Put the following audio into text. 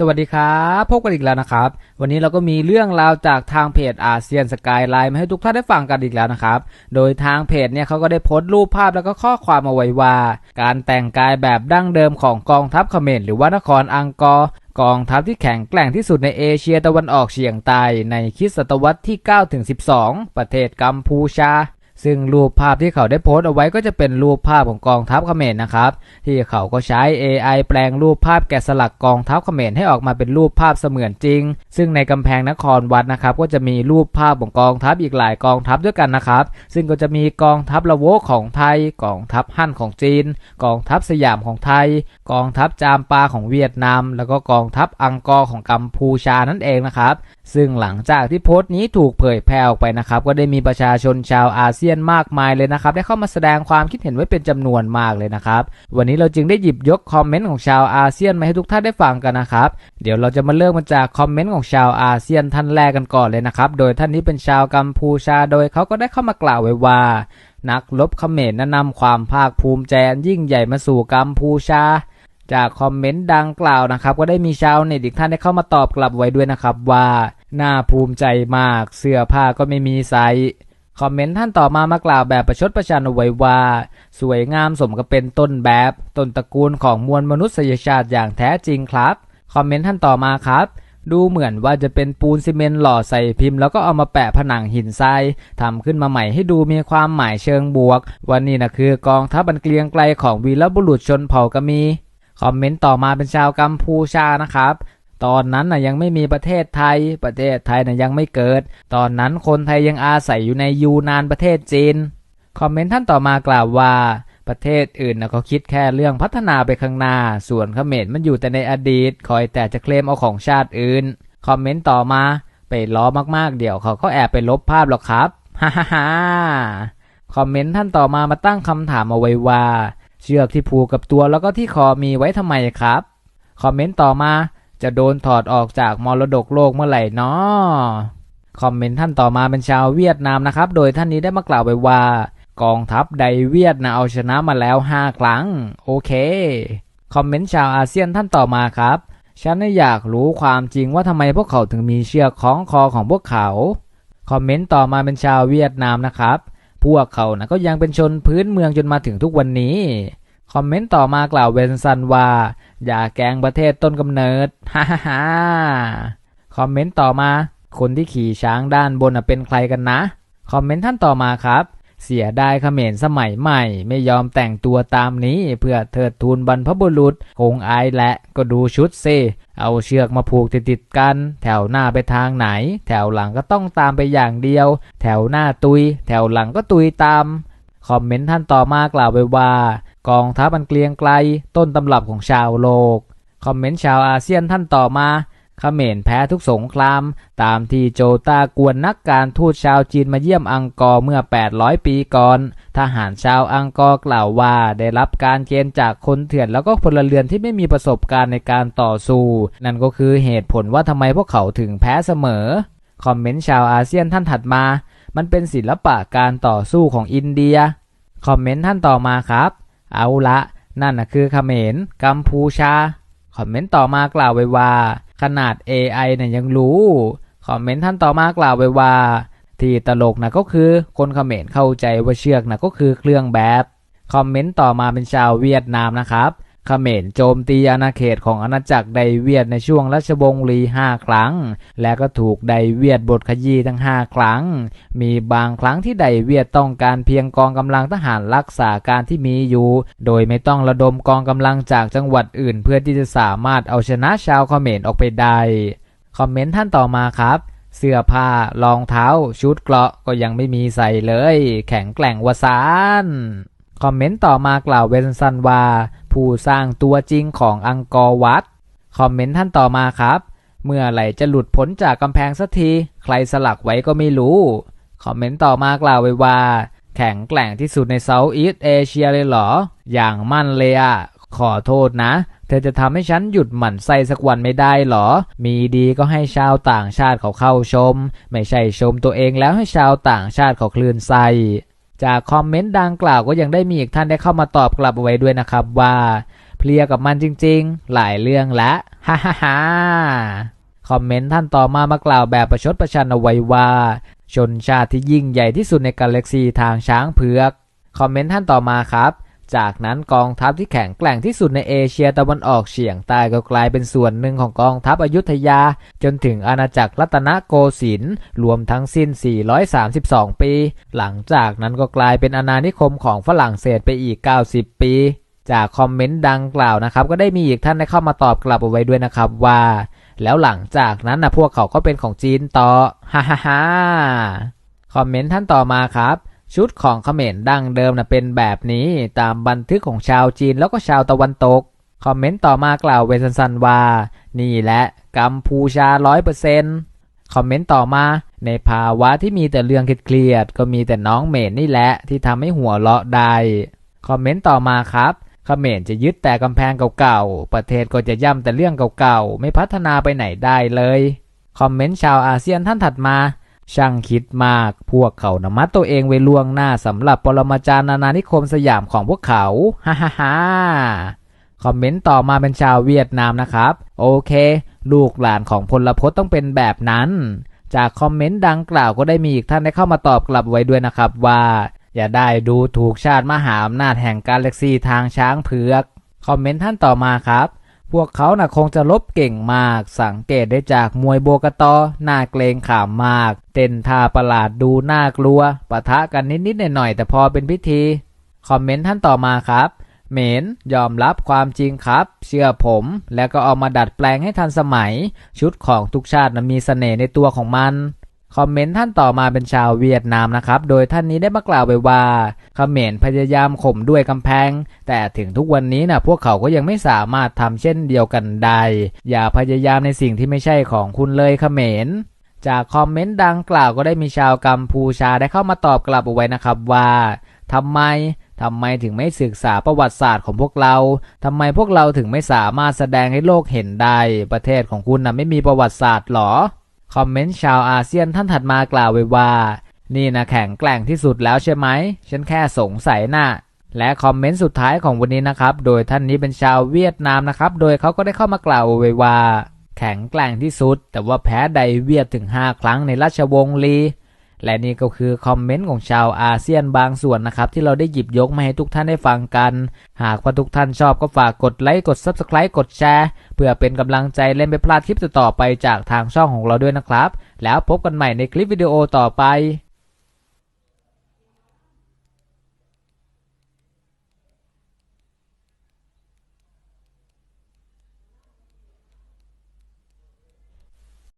สวัสดีครับพบกันอีกแล้วนะครับ วันนี้เราก็มีเรื่องราวจากทางเพจอาเซียนสกายไลน์มาให้ทุกท่านได้ฟังกันอีกแล้วนะครับ โดยทางเพจเนี่ยเขาก็ได้โพสต์รูปภาพแล้วก็ข้อความเอาไว้ว่า การแต่งกายแบบดั้งเดิมของกองทัพเขมรหรือว่านครอังกอร์กองทัพที่แข็งแกร่งที่สุดในเอเชียตะวันออกเฉียงใต้ในคริสตศตวรรษที่9ถึง12 ประเทศกัมพูชา ซึ่งรูปภาพที่เขาได้โพสต์เอาไว้ก็จะเป็นรูปภาพของกองทัพเขมรนะครับ ที่เขาก็ใช้ AI แปลงรูปภาพแกะสลักกองทัพเขมรให้ออกมาเป็นรูปภาพเสมือนจริง ซึ่งในกำแพงนครวัดนะครับ ก็จะมีรูปภาพของกองทัพอีกหลายกองทัพด้วยกันนะครับ ซึ่งก็จะมีกองทัพละโวของไทย กองทัพฮั่นของจีน กองทัพสยามของไทย กองทัพจามปาของเวียดนาม แล้วก็กองทัพอังกอร์ของกัมพูชานั่นเองนะครับ ซึ่งหลังจากที่โพสต์นี้ถูกเผยแพร่ออกไปนะครับ ก็ได้มีประชาชนชาวอาเซียนมากมายเลยนะครับ ได้เข้ามาแสดงความคิดเห็นไว้เป็นจำนวนมากเลยนะครับ วันนี้เราจึงได้หยิบยกคอมเมนต์ของชาวอาเซียนมาให้ทุกท่านได้ฟังกันนะครับ เดี๋ยวเราจะมาเริ่มมาจากคอมเมนต์ของชาวอาเซียนท่านแรกกันก่อนเลยนะครับ โดยท่านนี้เป็นชาวกัมพูชา โดยเขาก็ได้เข้ามากล่าวไว้ว่า นักรบเขมรนั้นนำความภาคภูมิใจอันยิ่งใหญ่มาสู่กัมพูชาจากคอมเมนต์ดังกล่าวนะครับ ก็ได้มีชาวเน็ตอีกท่านได้เข้ามาตอบกลับไว้ด้วยนะครับว่า น่าภูมิใจมาก เสื้อผ้าก็ไม่มีใส่ คอมเมนต์ท่านต่อมามากล่าวแบบประชดประชันเอาไว้ว่า สวยงามสมกับเป็นต้นแบบ ต้นตระกูลของมวลมนุษยชาติอย่างแท้จริงครับ คอมเมนต์ท่านต่อมาครับ ดูเหมือนว่าจะเป็นปูนซีเมนต์หล่อใส่พิมพ์แล้วก็เอามาแปะผนังหินทรายทำขึ้นมาใหม่ให้ดูมีความหมายเชิงบวก วันนี้นะคือกองทัพบันเกลียงไกลของวีรบุรุษชนเผ่ากะมี คอมเมนต์ต่อมาเป็นชาวกัมพูชานะครับ ตอนนั้นน่ะยังไม่มีประเทศไทย ประเทศไทยน่ะยังไม่เกิด ตอนนั้นคนไทยยังอาศัยอยู่ในยูนานประเทศจีน คอมเมนต์ท่านต่อมากล่าวว่า ประเทศอื่นนะเขาคิดแค่เรื่องพัฒนาไปข้างหน้า ส่วนเขมรมันอยู่แต่ในอดีต คอยแต่จะเคลมเอาของชาติอื่น คอมเมนต์ต่อมาไปล้อมากๆ เดี๋ยวเขาก็แอบไปลบภาพหรอกครับฮ่าฮ่าฮ่าคอมเมนต์ท่านต่อมามาตั้งคำถามเอาไว้ว่า เชือกที่ผูกกับตัวแล้วก็ที่คอมีไว้ทำไมครับ คอมเมนต์ต่อมา จะโดนถอดออกจากมรดกโลกเมื่อไหร่นาะคอมเมนต์ท่านต่อมาเป็นชาวเวียดนามนะครับ โดยท่านนี้ได้มากล่าวไว้ว่า กองทัพไดเวียดนะเอาชนะมาแล้ว 5 ครั้ง โอเค คอมเมนต์ชาวอาเซียนท่านต่อมาครับ ฉันน่อยากรู้ความจริงว่าทำไมพวกเขาถึงมีเชือกคล้องคอของพวกเขา คอมเมนต์ต่อมาเป็นชาวเวียดนามนะครับ พวกเขานะก็ยังเป็นชนพื้นเมืองจนมาถึงทุกวันนี้ คอมเมนต์ต่อมากล่าวเวนซันว่า อย่าแกงประเทศต้นกำเนิดฮ่าฮ่าฮ่าคอมเมนต์ต่อมา คนที่ขี่ช้างด้านบนเป็นใครกันนะ คอมเมนต์ท่านต่อมาครับ เสียดายเขมรสมัยใหม่ ไม่ยอมแต่งตัวตามนี้ เพื่อเทิดทูนบรรพบุรุษคงอายและก็ดูชุดเซเอาเชือกมาผูกติดๆกัน แถวหน้าไปทางไหน แถวหลังก็ต้องตามไปอย่างเดียว แถวหน้าตุย แถวหลังก็ตุยตามคอมเมนต์ท่านต่อมากล่าวไว้ว่า กองทัพอันเกลียงไกลต้นตำรับของชาวโลก คอมเมนต์ชาวอาเซียนท่านต่อมาเขมรแพ้ทุกสงคราม ตามที่โจตากวนนักการทูตชาวจีนมาเยี่ยมอังกอร์เมื่อ 800 ปีก่อน ทหารชาวอังกอร์กล่าวว่าได้รับการเกณฑ์จากคนเถื่อนแล้วก็พลเรือนที่ไม่มีประสบการณ์ในการต่อสู้ นั่นก็คือเหตุผลว่าทำไมพวกเขาถึงแพ้เสมอ คอมเมนต์ชาวอาเซียนท่านถัดมา มันเป็นศิลปะการต่อสู้ของอินเดีย คอมเมนต์ท่านต่อมาครับ เอาละนั่นนะคือเขมรกัมพูชา คอมเมนต์ต่อมากล่าวไว้ว่า ขนาด AI เนี่ยยังรู้ คอมเมนต์ท่านต่อมากล่าวไว้ว่า ที่ตลกนะก็คือคนเขมรเข้าใจว่าเชือกนะก็คือเครื่องแบบ คอมเมนต์ต่อมาเป็นชาวเวียดนามนะครับ เขมรโจมตีอาณาเขตของอาณาจักรไดเวียดในช่วงรัชวงศ์ลีห้าครั้ง และก็ถูกไดเวียดบทขยี้ทั้งห้าครั้ง มีบางครั้งที่ไดเวียดต้องการเพียงกองกำลังทหารรักษาการที่มีอยู่ โดยไม่ต้องระดมกองกำลังจากจังหวัดอื่น เพื่อที่จะสามารถเอาชนะชาวเขมรออกไปได้คอมเมนต์ท่านต่อมาครับเสื้อผ้ารองเท้า ชุดเกราะก็ยังไม่มีใส่เลย แข็งแกร่งวสาน คอมเมนต์ต่อมากล่าวเวนซันว่า ผู้สร้างตัวจริงของอังกอร์วัดคอมเมนต์ท่านต่อมาครับ เมื่อไหร่จะหลุดพ้นจากกำแพงสักที ใครสลักไว้ก็ไม่รู้ คอมเมนต์ต่อมากล่าวไว้ว่า แข็งแกร่งที่สุดในเซาท์อีสเอเชียเลยเหรอ อย่างมั่นเลยอะขอโทษนะ เธอจะทำให้ฉันหยุดหมั่นไส้สักวันไม่ได้หรอ มีดีก็ให้ชาวต่างชาติเขาเข้าชม ไม่ใช่ชมตัวเองแล้วให้ชาวต่างชาติเขาคลื่นไส้ จากคอมเมนต์ดังกล่าวก็ยังได้มีอีกท่านได้เข้ามาตอบกลับเอาไว้ด้วยนะครับว่า เพลียกับมันจริงๆ หลายเรื่องละฮ่าฮ่าฮ่าคอมเมนต์ท่านต่อมามากล่าวแบบประชดประชันเอาไว้ว่า ชนชาติที่ยิ่งใหญ่ที่สุดในกาแล็กซีทางช้างเผือก คอมเมนต์ท่านต่อมาครับ จากนั้นกองทัพที่แข็งแกร่งที่สุดในเอเชียตะวันออกเฉียงใต้ก็กลายเป็นส่วนหนึ่งของกองทัพอยุธยา จนถึงอาณาจักรรัตนโกสินทร์รวมทั้งสิ้น 432 ปี หลังจากนั้นก็กลายเป็นอาณานิคมของฝรั่งเศสไปอีก 90 ปีจากคอมเมนต์ดังกล่าวนะครับ ก็ได้มีอีกท่านได้เข้ามาตอบกลับเอาไว้ด้วยนะครับว่า แล้วหลังจากนั้นนะพวกเขาก็เป็นของจีนต่อฮ่าฮ่าฮ่าคอมเมนต์ท่านต่อมาครับ ชุดของเขมรดั้งเดิมนะเป็นแบบนี้ตามบันทึกของชาวจีนแล้วก็ชาวตะวันตก คอมเมนต์ต่อมากล่าวเวสันสันว่า นี่แหละกัมพูชาร้อยเปอร์เซ็นต์คอมเมนต์ต่อมาในภาวะที่มีแต่เรื่องเครียดก็มีแต่น้องเหมนนี่แหละที่ทำให้หัวเราะได้คอมเมนต์ต่อมาครับเขมรจะยึดแต่กำแพงเก่าๆ ประเทศก็จะย่ำแต่เรื่องเก่าๆ ไม่พัฒนาไปไหนได้เลย คอมเมนต์ชาวอาเซียนท่านถัดมา ช่างคิดมาก พวกเขานมัดตัวเองไว้ล่วงหน้าสำหรับปรมาจารย์นานานิคมสยามของพวกเขา ฮ่าฮ่าฮ่าคอมเมนต์ต่อมาเป็นชาวเวียดนามนะครับ โอเค ลูกหลานของพลพจน์ต้องเป็นแบบนั้น จากคอมเมนต์ดังกล่าวก็ได้มีอีกท่านได้เข้ามาตอบกลับไว้ด้วยนะครับว่า อย่าได้ดูถูกชาติมหาอำนาจแห่งกาแล็กซีทางช้างเผือก คอมเมนต์ท่านต่อมาครับ พวกเขาน่ะคงจะลบเก่งมาก สังเกตได้จากมวยโบกตอหน้าเกรงขามมาก เต้นท่าประหลาดดูน่ากลัวปะทะกันนิดๆหน่อยๆแต่พอเป็นพิธี คอมเมนต์ท่านต่อมาครับเหมนยอมรับความจริงครับ เชื่อผม แล้วก็เอามาดัดแปลงให้ทันสมัย ชุดของทุกชาตินะมีเสน่ห์ในตัวของมัน คอมเมนต์ท่านต่อมาเป็นชาวเวียดนามนะครับ โดยท่านนี้ได้มากล่าวไว้ว่าเขมรพยายามข่มด้วยกำแพง แต่ถึงทุกวันนี้นะพวกเขาก็ยังไม่สามารถทำเช่นเดียวกันได้ อย่าพยายามในสิ่งที่ไม่ใช่ของคุณเลยเขมรจากคอมเมนต์ดังกล่าวก็ได้มีชาวกัมพูชาได้เข้ามาตอบกลับเอาไว้นะครับว่าทำไมทำไมถึงไม่ศึกษาประวัติศาสตร์ของพวกเรา ทำไมพวกเราถึงไม่สามารถแสดงให้โลกเห็นได้ ประเทศของคุณน่ะไม่มีประวัติศาสตร์หรอ คอมเมนต์ชาวอาเซียนท่านถัดมากล่าวไว้ว่า นี่นะแข็งแกร่งที่สุดแล้วใช่ไหม ฉันแค่สงสัยนะ่ะและคอมเมนต์สุดท้ายของวันนี้นะครับ โดยท่านนี้เป็นชาวเวียดนามนะครับ โดยเขาก็ได้เข้ามากล่าวไว้ว่า แข็งแกร่งที่สุด แต่ว่าแพ้ไดเวียดถึง 5 ครั้งในราชวงศ์ลี และนี่ก็คือคอมเมนต์ของชาวอาเซียนบางส่วนนะครับ ที่เราได้หยิบยกมาให้ทุกท่านได้ฟังกัน หากว่าทุกท่านชอบก็ฝากกดไลค์กด Subscribe กดแชร์ เพื่อเป็นกำลังใจเล่นไปพลาดคลิปต่อไปจากทางช่องของเราด้วยนะครับ แล้วพบกันใหม่ในคลิปวิดีโอต่อไป